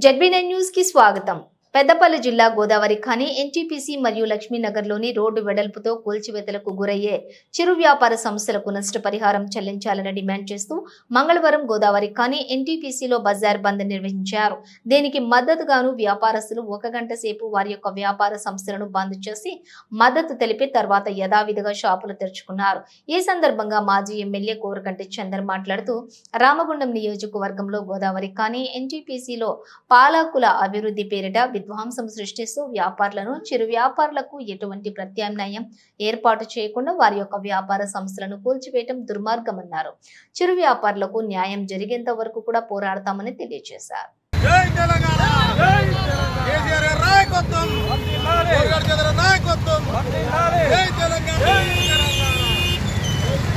ZB news కి స్వాగతం పెద్దపల్లి జిల్లా గోదావరి ఖని ఎన్టీపీసీ మరియు లక్ష్మీనగర్లోని రోడ్డు వెడల్పుతో కూల్చివేతలకు గురయ్యే చిరు వ్యాపార సంస్థలకు నష్టపరిహారం చెల్లించాలని డిమాండ్ చేస్తూ మంగళవారం గోదావరి ఖని ఎన్టీపీసీలో బజార్ బంద్ నిర్వహించారు. దీనికి మద్దతుగాను వ్యాపారస్తులు ఒక గంట సేపు వారి యొక్క వ్యాపార సంస్థలను బంద్ చేసి మద్దతు తెలిపి తర్వాత యథావిధిగా షాపులు తెరుచుకున్నారు. ఈ సందర్భంగా మాజీ ఎమ్మెల్యే కోరకంటి చందర్ మాట్లాడుతూ రామగుండం నియోజకవర్గంలో గోదావరి ఖని ఎన్టీపీసీలో పాలకుల అభివృద్ధి పేరిట విధ్వంసం సృష్టిస్తూ వ్యాపారులను చిరు వ్యాపారులకు ఎటువంటి ప్రత్యామ్నాయం ఏర్పాటు చేయకుండా వారి యొక్క వ్యాపార సంస్థలను కూల్చివేయటం దుర్మార్గమన్నారు. చిరు వ్యాపారులకు న్యాయం జరిగేంత వరకు కూడా పోరాడతామని తెలియజేశారు. నాయకత్వం కేసీఆర్ గారి నాయకత్వం జై తెలంగాణ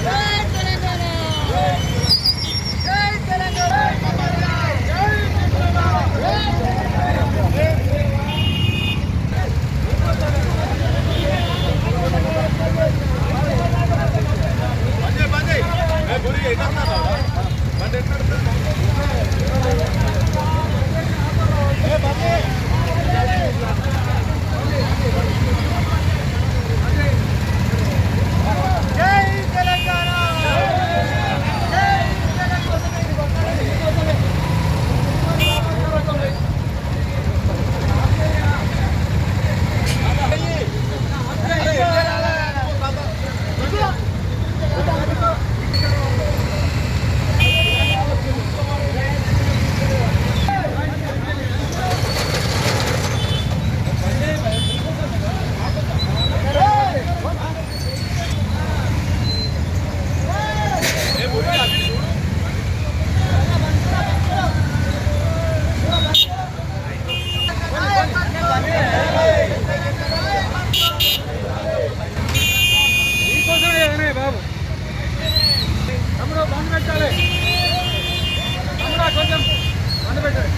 జై తెలంగాణ జై తెలంగాణ బండి బండి ఏ గురి ఎక్కడ బండి ఎక్కడ జై తెలంగాణ బాబు తమ్ముడు బంద్ పెట్టాలి. తమ్ముడా కొంచెం బంద్ పెట్టాలి.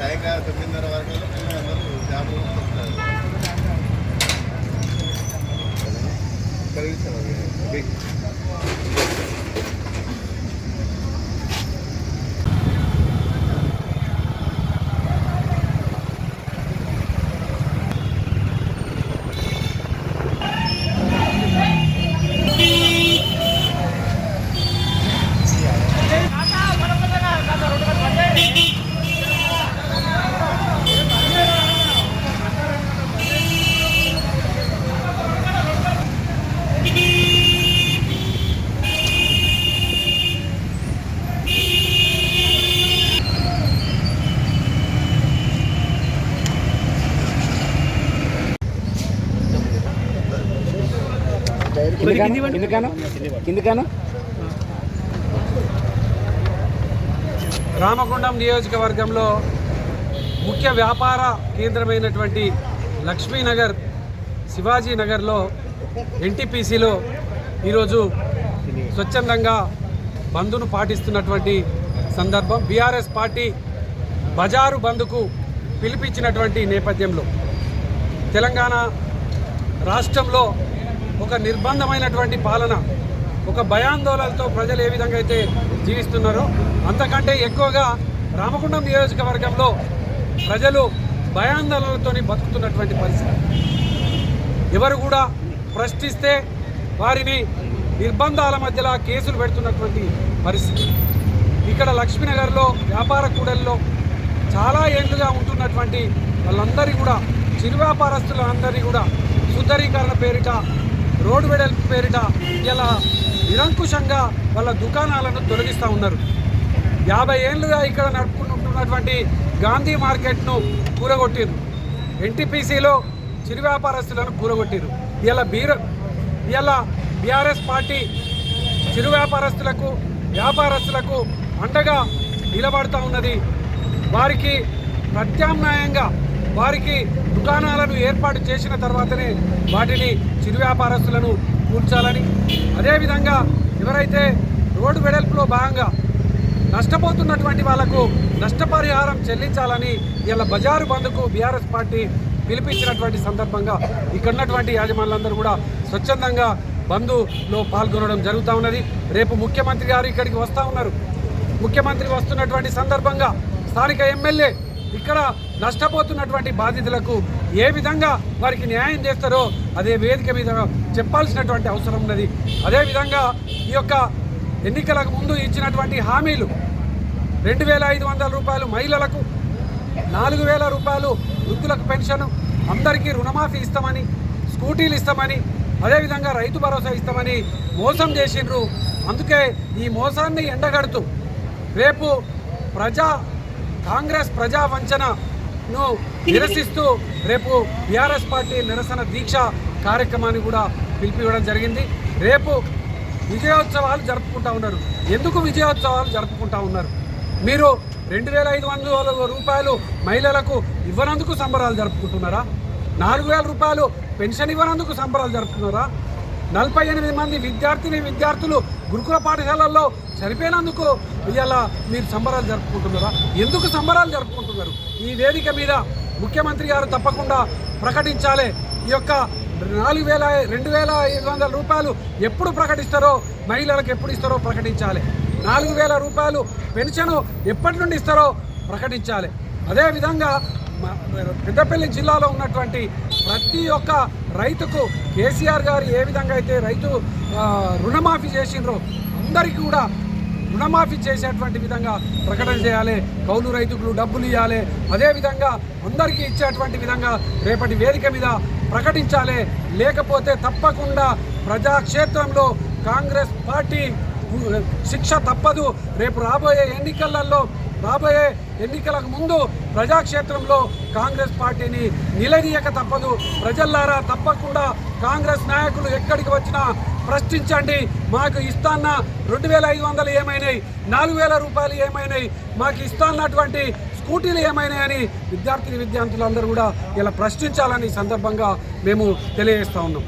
టైం తొమ్మిదిన్నర వరకు అందరూ జాబ్ కలిగిస్తాం కిందికాను రామగుండం నియోజకవర్గంలో ముఖ్య వ్యాపార కేంద్రమైనటువంటి లక్ష్మీనగర్ శివాజీ నగర్లో ఎన్టీపీసీలో ఈరోజు స్వచ్ఛందంగా బంద్ను పాటిస్తున్నటువంటి సందర్భం. బీఆర్ఎస్ పార్టీ బజారు బంద్కు పిలిపించినటువంటి నేపథ్యంలో తెలంగాణ రాష్ట్రంలో ఒక నిర్బంధమైనటువంటి పాలన ఒక భయాందోళనతో ప్రజలు ఏ విధంగా అయితే జీవిస్తున్నారో అంతకంటే ఎక్కువగా రామగుండం నియోజకవర్గంలో ప్రజలు భయాందోళనలతో బతుకుతున్నటువంటి పరిస్థితి. ఎవరు కూడా ప్రశ్నిస్తే వారిని నిర్బంధాల మధ్యలో కేసులు పెడుతున్నటువంటి పరిస్థితి. ఇక్కడ లక్ష్మీనగర్లో వ్యాపార కూడల్లో చాలా ఏండ్లుగా ఉంటున్నటువంటి వాళ్ళందరి కూడా చిరు వ్యాపారస్తులందరినీ కూడా సుందరీకరణ పేరిట రోడ్డు వెడల్పు పేరిట ఇలా నిరంకుశంగా వాళ్ళ దుకాణాలను తొలగిస్తూ ఉన్నారు. యాభై ఏళ్ళుగా ఇక్కడ నడుపుకుంటున్నటువంటి గాంధీ మార్కెట్ను కూరగొట్టిరు ఎన్టీపీసీలో చిరు వ్యాపారస్తులను కూరగొట్టిరు ఇలా బీర ఇలా బీఆర్ఎస్ పార్టీ చిరు వ్యాపారస్తులకు వ్యాపారస్తులకు అండగా నిలబడతా ఉన్నది. వారికి ప్రత్యామ్నాయంగా వారికి దుకాణాలను ఏర్పాటు చేసిన తర్వాతనే వాటిని చిరు వ్యాపారస్తులను కూర్చాలని అదేవిధంగా ఎవరైతే రోడ్డు వెడల్పులో భాగంగా నష్టపోతున్నటువంటి వాళ్ళకు నష్టపరిహారం చెల్లించాలని ఇలా బజారు బంద్కు బీఆర్ఎస్ పార్టీ పిలిపించినటువంటి సందర్భంగా ఇక్కడ ఉన్నటువంటి యాజమాన్యులందరూ కూడా స్వచ్ఛందంగా బంధులో పాల్గొనడం జరుగుతూ ఉన్నది. రేపు ముఖ్యమంత్రి గారు ఇక్కడికి వస్తూ ఉన్నారు. ముఖ్యమంత్రి వస్తున్నటువంటి సందర్భంగా స్థానిక ఎమ్మెల్యే ఇక్కడ నష్టపోతున్నటువంటి బాధితులకు ఏ విధంగా వారికి న్యాయం చేస్తారో అదే వేదిక మీద చెప్పాల్సినటువంటి అవసరం ఉన్నది. అదేవిధంగా ఈ యొక్క ఎన్నికలకు ముందు ఇచ్చినటువంటి హామీలు రెండు వేల ఐదు వందల రూపాయలు మహిళలకు నాలుగు వేల రూపాయలు వృద్ధులకు పెన్షన్ అందరికీ రుణమాఫీ ఇస్తామని స్కూటీలు ఇస్తామని అదేవిధంగా రైతు భరోసా ఇస్తామని మోసం చేసిండ్రు. అందుకే ఈ మోసాన్ని ఎండగడుతూ రేపు ప్రజా కాంగ్రెస్ ప్రజా వంచన ను నిరసిస్తూ రేపు బీఆర్ఎస్ పార్టీ నిరసన దీక్ష కార్యక్రమాన్ని కూడా పిలిపివ్వడం జరిగింది. రేపు విజయోత్సవాలు జరుపుకుంటా ఉన్నారు. ఎందుకు విజయోత్సవాలు జరుపుకుంటా ఉన్నారు? మీరు రెండు వేల ఐదు వందల రూపాయలు మహిళలకు ఇవ్వనందుకు సంబరాలు జరుపుకుంటున్నారా? నాలుగు వేల రూపాయలు పెన్షన్ ఇవ్వనందుకు సంబరాలు జరుపుతున్నారా? నలభై ఎనిమిది మంది విద్యార్థిని విద్యార్థులు గురుకుల పాఠశాలల్లో చనిపోయినందుకు ఇవాళ మీరు సంబరాలు జరుపుకుంటున్నారా? ఎందుకు సంబరాలు జరుపుకుంటున్నారు? ఈ వేదిక మీద ముఖ్యమంత్రి గారు తప్పకుండా ప్రకటించాలి. ఈ యొక్క నాలుగు వేల రెండు వేల ఐదు వందల రూపాయలు ఎప్పుడు ప్రకటిస్తారో మహిళలకు ఎప్పుడు ఇస్తారో ప్రకటించాలి. నాలుగు వేల రూపాయలు పెన్షన్ ఎప్పటి నుండి ఇస్తారో ప్రకటించాలి. అదేవిధంగా పెద్దపల్లి జిల్లాలో ఉన్నటువంటి ప్రతి ఒక్క రైతుకు కేసీఆర్ గారు ఏ విధంగా అయితే రైతు రుణమాఫీ చేసిండ్రో అందరికీ కూడా రుణమాఫీ చేసేటువంటి విధంగా ప్రకటన చేయాలి కౌలు రైతులు డబ్బులు ఇవ్వాలి అదేవిధంగా అందరికీ ఇచ్చేటువంటి విధంగా రేపటి వేదిక మీద ప్రకటించాలి. లేకపోతే తప్పకుండా ప్రజాక్షేత్రంలో కాంగ్రెస్ పార్టీ శిక్ష తప్పదు. రేపు రాబోయే ఎన్నికలలో రాబోయే ఎన్నికలకు ముందు ప్రజాక్షేత్రంలో కాంగ్రెస్ పార్టీని నిలదీయక తప్పదు. ప్రజల్లారా తప్పకుండా కాంగ్రెస్ నాయకులు ఎక్కడికి వచ్చినా ప్రశ్నించండి. మాకు ఇస్తాన్న రెండు వేల ఐదు వందలు ఏమైనాయి? నాలుగు వేల రూపాయలు ఏమైనాయి? మాకు ఇస్తాన్నటువంటి స్కూటీలు ఏమైనాయని విద్యార్థిని విద్యార్థులందరూ కూడా ఇలా ప్రశ్నించాలని సందర్భంగా మేము తెలియజేస్తా ఉన్నాం.